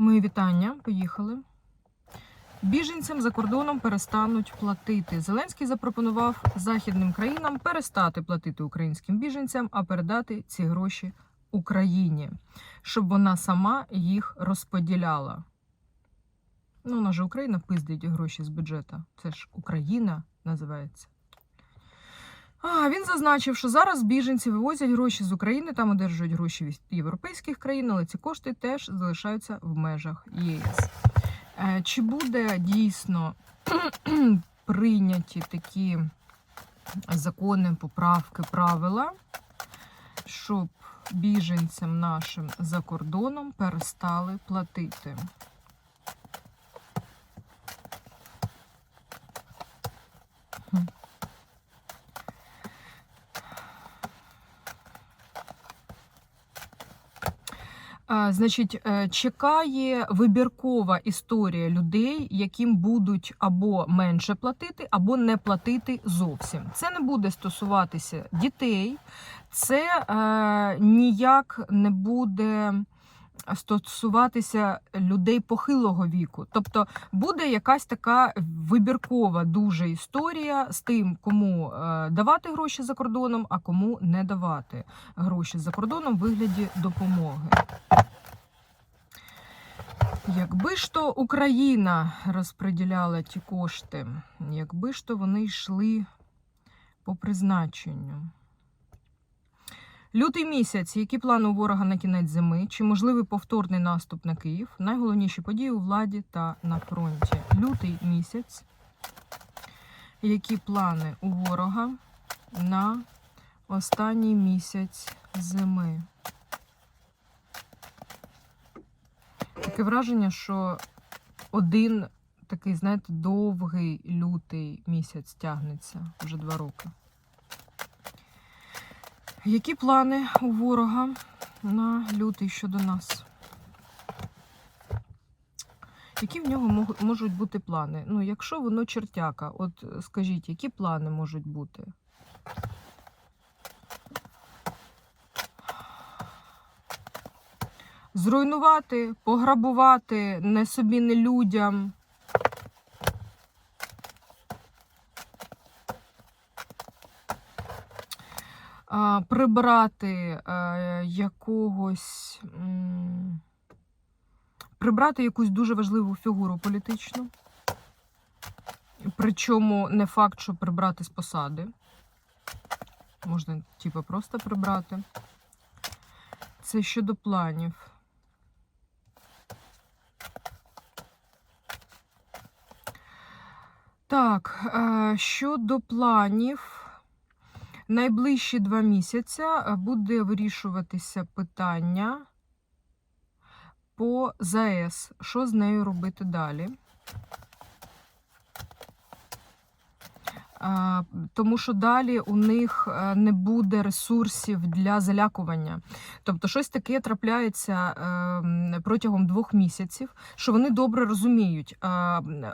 Мої вітання, поїхали. Біженцям за кордоном перестануть платити. Зеленський запропонував західним країнам перестати платити українським біженцям, а передати ці гроші Україні, щоб вона сама їх розподіляла. Ну, вона же Україна пиздить гроші з бюджету. Це ж Україна називається. А, він зазначив, що зараз біженці вивозять гроші з України, там одержують гроші від європейських країн, але ці кошти теж залишаються в межах ЄС. Е, Чи буде дійсно прийняті такі закони, поправки, правила, щоб біженцям нашим за кордоном перестали платити? Значить, е, чекає вибіркова історія людей, яким будуть або менше платити, або не платити зовсім. Це не буде стосуватися дітей, це е, ніяк не буде стосуватися людей похилого віку. Тобто буде якась така вибіркова дуже історія з тим, кому е, давати гроші за кордоном, а кому не давати гроші за кордоном в вигляді допомоги. Якби ж то Україна розподіляла ті кошти, якби ж то вони йшли по призначенню. Лютий місяць. Які плани у ворога на кінець зими? Чи можливий повторний наступ на Київ? Найголовніші події у владі та на фронті. Лютий місяць. Які плани у ворога на останній місяць зими? Таке враження, що один такий, знаєте, довгий лютий місяць тягнеться вже два роки. Які плани у ворога на лютий щодо нас? Які в нього можуть бути плани? Ну, якщо воно чертяка, от скажіть, які плани можуть бути? Зруйнувати, пограбувати не собі, не людям. прибрати е, якогось. Прибрати якусь дуже важливу фігуру політичну. Причому не факт, що прибрати з посади. Можна, типу, просто прибрати. Це щодо планів. Так, е, щодо планів. Найближчі два місяці е, буде вирішуватися питання по ЗАЕС. Що з нею робити далі? А, Тому що далі у них е, не буде ресурсів для залякування. Тобто, щось таке трапляється е, протягом двох місяців, що вони добре розуміють, е,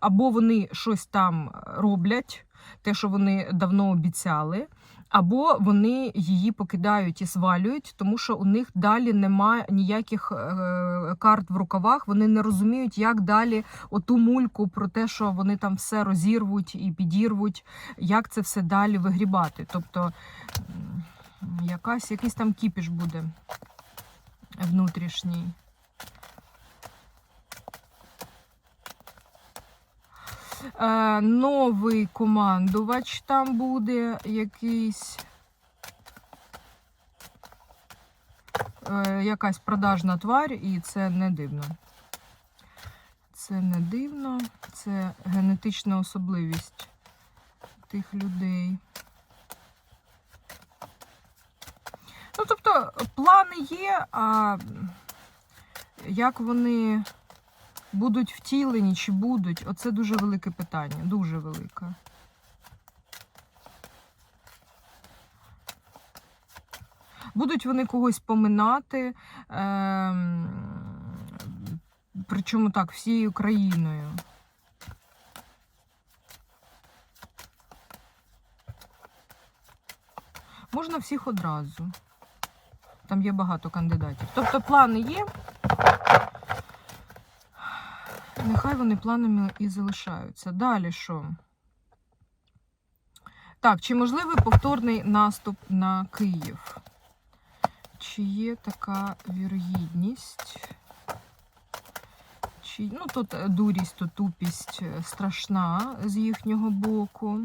або вони щось там роблять, те, що вони давно обіцяли, або вони її покидають і свалюють, тому що у них далі немає ніяких е, карт в рукавах. Вони не розуміють, як далі оту мульку про те, що вони там все розірвуть і підірвуть, як це все далі вигрібати. Тобто якась, якийсь там кіпіш буде внутрішній. Новий командувач там буде якийсь. Е, якась продажна тварь, і це не дивно. Це не дивно, це генетична особливість тих людей. Ну, тобто, плани є, а як вони будуть втілені чи будуть, оце дуже велике питання, дуже велике. Будуть вони когось поминати, ем, причому так, всією країною. Можна всіх одразу. Там є багато кандидатів. Тобто плани є. Нехай вони планами і залишаються. Далі що? Так, чи можливий повторний наступ на Київ? Чи є така вірогідність? Чи, ну, тут е, дурість, тут тупість е, страшна з їхнього боку.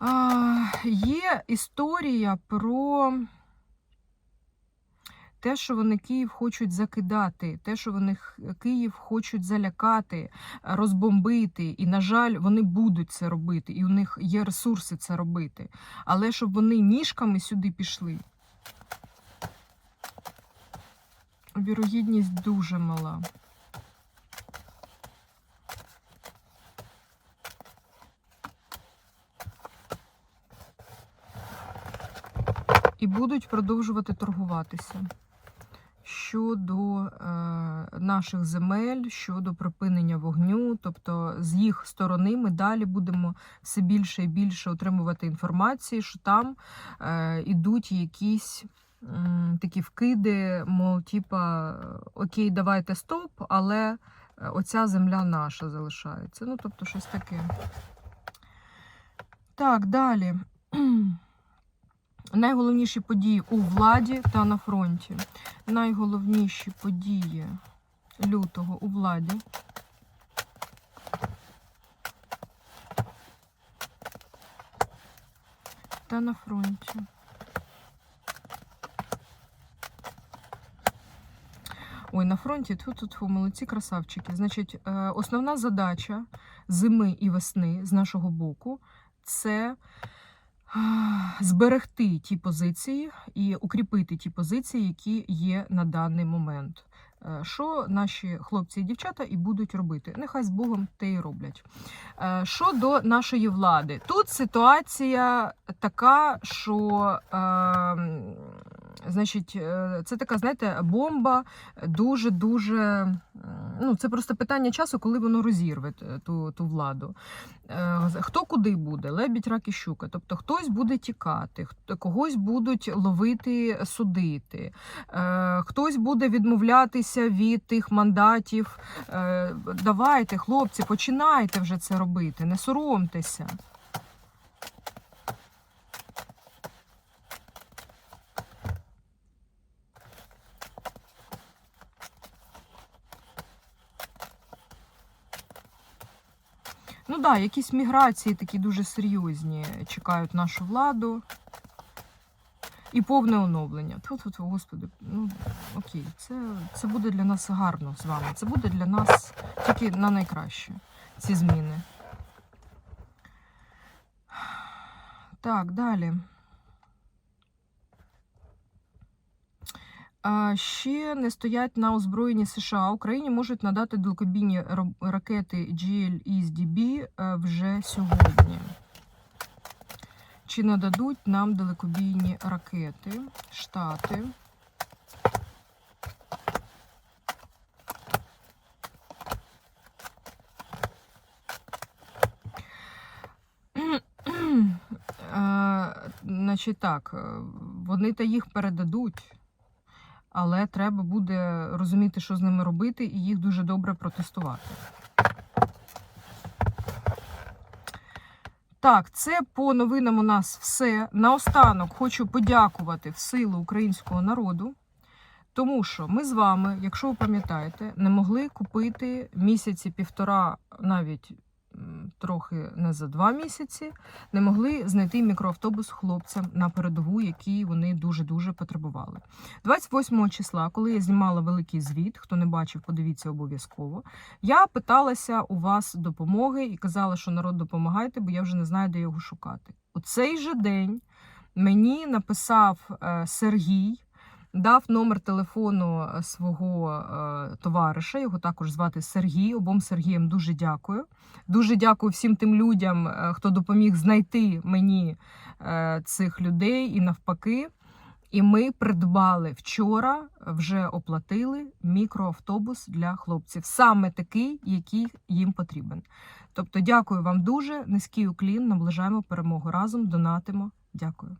А, є історія про те, що вони Київ хочуть закидати, те, що вони Київ хочуть залякати, розбомбити. І, на жаль, вони будуть це робити, і у них є ресурси це робити. Але щоб вони ніжками сюди пішли, вірогідність дуже мала. І будуть продовжувати торгуватися щодо е, наших земель, щодо припинення вогню. Тобто, з їх сторони ми далі будемо все більше і більше отримувати інформації, що там е, ідуть якісь. Такі вкиди, мов, типа, окей, давайте стоп, але е, оця земля наша залишається. Ну, тобто, щось таке. Так, далі. Найголовніші події у владі та на фронті. Найголовніші події лютого у владі. Та на фронті. Ой, на фронті тут тут молодці красавчики. Значить, е, основна задача зими і весни з нашого боку це зберегти ті позиції і укріпити ті позиції, які є на даний момент. Е, Що наші хлопці і дівчата і будуть робити? Нехай з Богом те і роблять. Щодо Що до нашої влади, тут ситуація така, що е, м, значить, е, це така, знаєте, бомба дуже дуже. Ну, це просто питання часу, коли воно розірве ту, ту владу. Е, Хто куди буде? Лебідь, рак і щука. Тобто хтось буде тікати, когось будуть ловити, судити, е, хтось буде відмовлятися від тих мандатів. Давайте, хлопці, починайте вже це робити, не соромтеся. Да, якісь міграції такі дуже серйозні чекають нашу владу. І повне оновлення. Тут, господи, ну окей, це, це буде для нас гарно з вами. Це буде для нас тільки на найкраще ці зміни. Так, далі. Ще не стоять на озброєнні США. Україні можуть надати далекобійні ракети GLSDB е, вже сьогодні. Чи нададуть нам далекобійні ракети Штати? Е, Значить так, е, вони та їх передадуть, але треба буде розуміти, що з ними робити, і їх дуже добре протестувати. Так, це по новинам у нас все. Наостанок хочу подякувати в силу українського народу, тому що ми з вами, якщо ви пам'ятаєте, не могли купити місяці півтора, навіть трохи не за два місяці, не могли знайти мікроавтобус хлопцям на передову, які вони дуже-дуже потребували. 28 числа, коли я знімала великий звіт, хто не бачив, подивіться обов'язково. Я питалася у вас допомоги і казала, що народ допомагайте, бо я вже не знаю, де його шукати. У цей же день мені написав е, Сергій. Дав номер телефону е, свого е, товариша, його також звати Сергій. Обом Сергіям дуже дякую. Дуже дякую всім тим людям, е, хто допоміг знайти мені цих людей і навпаки. І ми придбали вчора, вже оплатили мікроавтобус для хлопців, саме такий, який їм потрібен. Тобто, дякую вам дуже. Низький уклін, наближаємо перемогу разом, донатимо. Дякую.